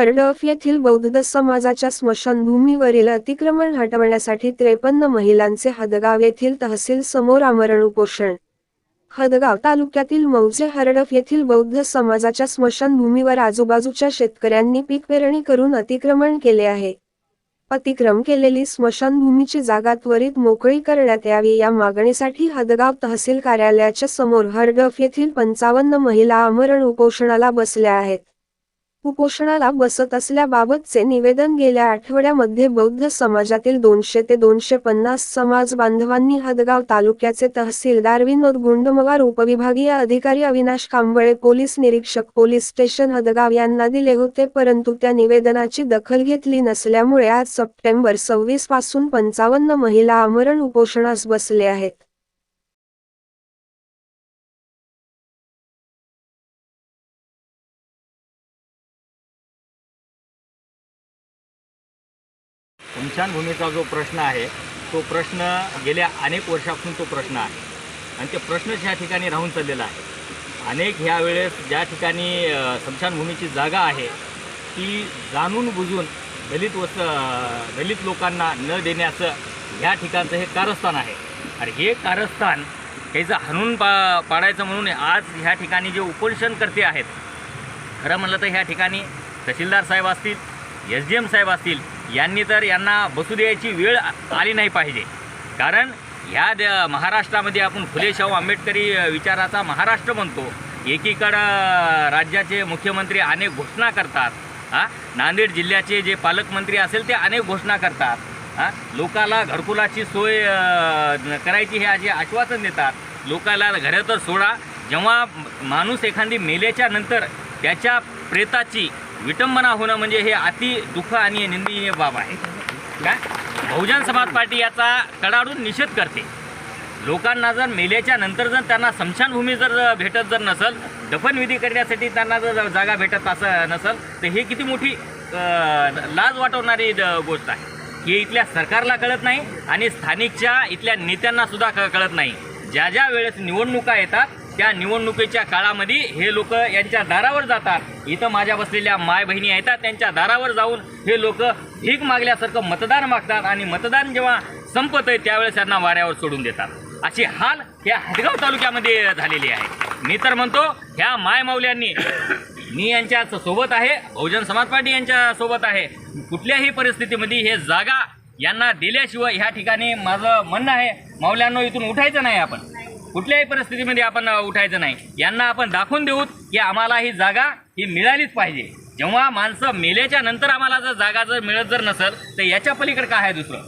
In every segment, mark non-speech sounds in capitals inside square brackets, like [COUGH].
हरडफ येथील बौद्ध समाजाच्या स्मशानभूमीवरील अतिक्रमण हटवण्यासाठी त्रेपन्न महिलांचे हदगाव येथील तहसील समोर आमरण उपोषण. हदगाव तालुक्यातील मौजे हरडफ येथील बौद्ध समाजाच्या स्मशानभूमीवर आजूबाजूच्या शेतकऱ्यांनी पीक पेरणी करून अतिक्रमण केले आहे. अतिक्रम केलेली स्मशानभूमीची जागा त्वरित मोकळी करण्यात यावी या मागणीसाठी हदगाव तहसील कार्यालयाच्या समोर हरडफ येथील पंचावन्न महिला आमरण उपोषणाला बसल्या आहेत. उपोषणाला बसत असल्याबाबतचे निवेदन गेल्या आठवड्यामध्ये बौद्ध समाजातील दोनशे ते दोनशे पन्नास समाज बांधवांनी हदगाव तालुक्याचे तहसीलदार विनोद गुंडमवार उपविभागीय अधिकारी अविनाश कांबळे पोलीस निरीक्षक पोलीस स्टेशन हदगाव यांना दिले होते. परंतु त्या निवेदनाची दखल घेतली नसल्यामुळे आज सप्टेंबर सव्वीसपासून पंचावन्न महिला आमरण उपोषणास बसले आहेत. स्मशानभूमीचा जो प्रश्न आहे तो प्रश्न गेल्या अनेक वर्षापासून तो प्रश्न आहे. आणि ते प्रश्नच ह्या ठिकाणी राहून चाललेला आहे अनेक ह्या वेळेस ज्या ठिकाणी स्मशानभूमीची जागा आहे ती जाणून बुजून दलित वस दलित लोकांना न देण्याचं ह्या ठिकाणचं हे कारस्थान आहे. आणि हे कारस्थान त्याचं हणून पा पाडायचं म्हणून आज ह्या ठिकाणी जे उपोषण करते आहेत खरं म्हणलं तर ह्या ठिकाणी तहसीलदार साहेब असतील एस डी एम साहेब असतील यांनी तर यांना बसू द्यायची वेळ आली नाही पाहिजे. कारण ह्या द- महाराष्ट्रामध्ये आपण फुले शाहू आंबेडकरी विचाराचा महाराष्ट्र म्हणतो. एकीकडं राज्याचे मुख्यमंत्री अनेक घोषणा करतात. हां? नांदेड जिल्ह्याचे जे पालकमंत्री असेल ते अनेक घोषणा करतात. हां? लोकाला घरकुलाची सोय करायची हे असे आश्वासन देतात. लोकाला घरं तर सोडा. जेव्हा माणूस एखादी मेल्याच्या नंतर त्याच्या प्रेताची विटंबना होणं म्हणजे हे अति दुःख आणि निंदनीय बाब आहे. काय बहुजन समाज पार्टी याचा कडाडून निषेध करते. लोकांना जर मेल्याच्या नंतर जर त्यांना स्मशानभूमी जर भेटत जर नसल दफनविधी करण्यासाठी त्यांना जर जागा भेटत असं नसल तर हे किती मोठी लाज वाटवणारी द- गोष्ट आहे. हे इथल्या सरकारला कळत नाही आणि स्थानिकच्या इथल्या नेत्यांना सुद्धा क- कळत नाही. ज्या ज्या वेळेस निवडणुका येतात त्या निवडणुकीच्या काळामध्ये हे लोक यांच्या दारावर जातात. इथं माझ्या बसलेल्या माय बहिणी येतात त्यांच्या दारावर जाऊन हे लोक भीक मागल्यासारखं मतदान मागतात आणि मतदान जेव्हा संपत आहे त्यावेळेस त्यांना वाऱ्यावर सोडून देतात. अशी हाल ह्या हदगाव तालुक्यामध्ये झालेली आहे. मी तर म्हणतो ह्या माय माऊल्यांनी [COUGHS] मी यांच्या सोबत आहे बहुजन समाज पार्टी यांच्या सोबत आहे. कुठल्याही परिस्थितीमध्ये हे जागा यांना दिल्याशिवाय ह्या ठिकाणी माझं म्हणणं आहे माऊल्यांना इथून उठायचं नाही आपण. कुठल्याही परिस्थितीमध्ये आपण उठायचं नाही. यांना आपण दाखवून देऊत की आम्हाला ही जागा ही मिळालीच पाहिजे. जेव्हा माणसं मेल्याच्या नंतर आम्हाला जर जागा जर मिळत जर नसेल तर याच्या पलीकडे काय आहे दुसरं?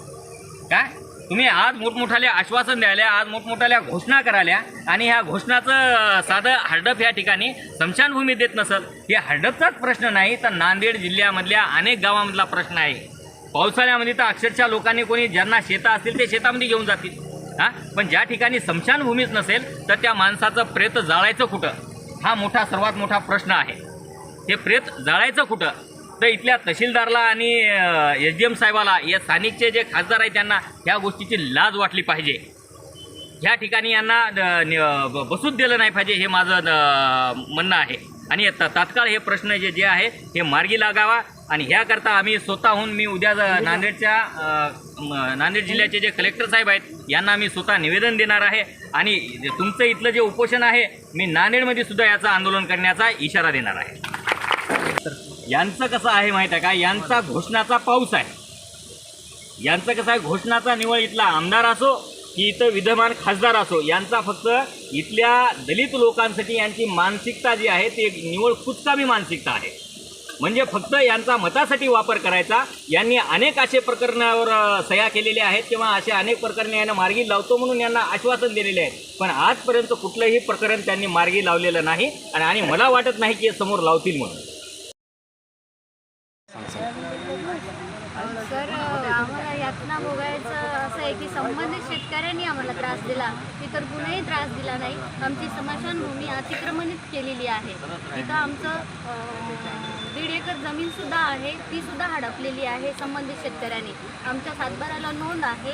काय? तुम्ही आज मोठमोठाल्या आश्वासन द्यायला आज मोठमोठाल्या घोषणा कराल्या आणि ह्या घोषणाचं साधं हडप या ठिकाणी स्मशानभूमी देत नसल. हे हडपचाच प्रश्न नाही तर नांदेड जिल्ह्यामधल्या अनेक गावामधला प्रश्न आहे. पावसाळ्यामध्ये तर अक्षरशः लोकांनी कोणी ज्यांना शेतं असतील ते शेतामध्ये घेऊन जातील. हां? पण ज्या ठिकाणी स्मशानभूमीच नसेल तर त्या माणसाचं प्रेत जाळायचं कुठं? हा मोठा सर्वात मोठा प्रश्न आहे. हे प्रेत जाळायचं कुठं? तर इथल्या तहसीलदारला आणि एस डी एम साहेबाला या स्थानिकचे जे खासदार आहेत त्यांना ह्या गोष्टीची लाज वाटली पाहिजे. ह्या ठिकाणी यांना न- बसूच दिलं नाही पाहिजे हे माझं म्हणणं आहे. आणि त- तात्काळ हे प्रश्न जे जे आहे हे मार्गी लागावा. आणि ह्याकरता आम्ही स्वतःहून मी उद्या नांदेडच्या नांदेड जिल्ह्याचे जे कलेक्टर साहेब आहेत यांना मी स्वतः निवेदन देणार आहे. आणि तुमचं इथलं जे उपोषण आहे मी नांदेडमध्ये सुद्धा याचं आंदोलन करण्याचा इशारा देणार आहे. यांचं कसं आहे माहीत आहे का? यांचा घोषणाचा पाऊस आहे. यांचं कसं आहे? घोषणाचा निवळ इथला आमदार असो की इथं विद्यमान खासदार असो यांचा फक्त इथल्या दलित लोकांसाठी यांची मानसिकता जी आहे ते निवळ कुचकामी मानसिकता आहे. म्हणजे फक्त यांचा मतासाठी वापर करायचा. यांनी अनेक असे प्रकरणावर सह्या केलेल्या आहेत किंवा असे अनेक प्रकरणे यांना मार्गी लावतो म्हणून यांना आश्वासन दिलेले आहे पण आजपर्यंत कुठलंही प्रकरण त्यांनी मार्गी लावलेलं नाही आणि आणि मला वाटत नाही की समोर लावतील म्हणून. सर आम्हाला यातना भोगायचं असं आहे की संबंधित शेतकऱ्यांनी आम्हाला त्रास दिला. इतर कुणीही त्रास दिला नाही. आमची स्मशानभूमी अतिक्रमणित केलेली आहे. तिथं आमचं दीड एकर जमीन सुद्धा आहे ती सुद्धा हडपलेली आहे संबंधित शेतकऱ्यांनी. आमच्या सातबाराला नोंद आहे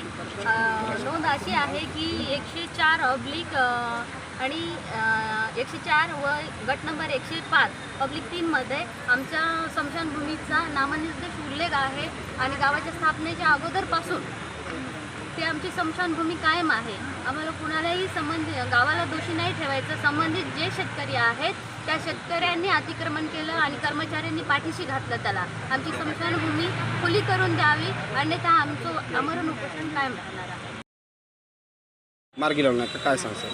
नोंद अशी आहे की एकशे चार पब्लिक आणि एकशे चार व गट नंबर एकशे पाच पब्लिक तीनमध्ये आमच्या स्मशानभूमीचा नामनिर्देश उल्लेख आहे आणि गावाच्या स्थापनेच्या अगोदरपासून ते आमची स्मशानभूमी कायम आहे. आम्हाला कुणालाही संबंधित गावाला दोषी नाही ठेवायचं. संबंधित जे शेतकरी आहेत त्या शेतकऱ्यांनी अतिक्रमण केलं आणि कर्मचाऱ्यांनी पाठीशी घातलं त्याला. आमची स्मशानभूमी खुली करून द्यावी. अन्यथा आमचं आमरण उपोषण कायम राहणार आहे. मार्गी लावणार का काय सांगसाल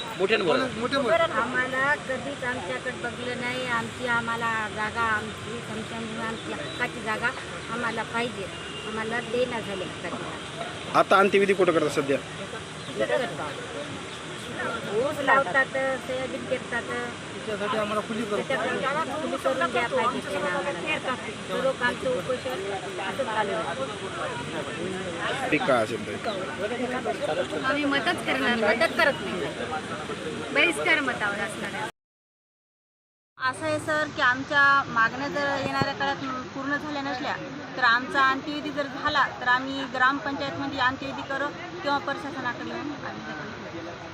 आम्हाला कधीच आमच्याकडे बघलं नाही. आमची आम्हाला जागा आमची समशानभूमी आमची हक्काची जागा आम्हाला पाहिजे. आम्हाला देना झाली हक्काची जागा. आता अंत्यविधी कुठं करता सध्या? ऊस लावतात सोयाबीन पेरतात. त्याच्यासाठी आम्हाला खुली करून द्या पाहिजे त्यांना आम्हाला लोक आमचं उपोषण असं चालू आहे. पीक काय असेल ते आम्ही मतच करणार मदत करत नाही. बहिष्कार मतावर असणार असं आहे सर की आमच्या मागण्या जर येणाऱ्या काळात पूर्ण झाल्या नसल्या तर आमचा अंत्यविधी जर झाला तर आम्ही ग्रामपंचायतमध्ये अंत्यविधी करू किंवा प्रशासनाकडे येऊन आम्ही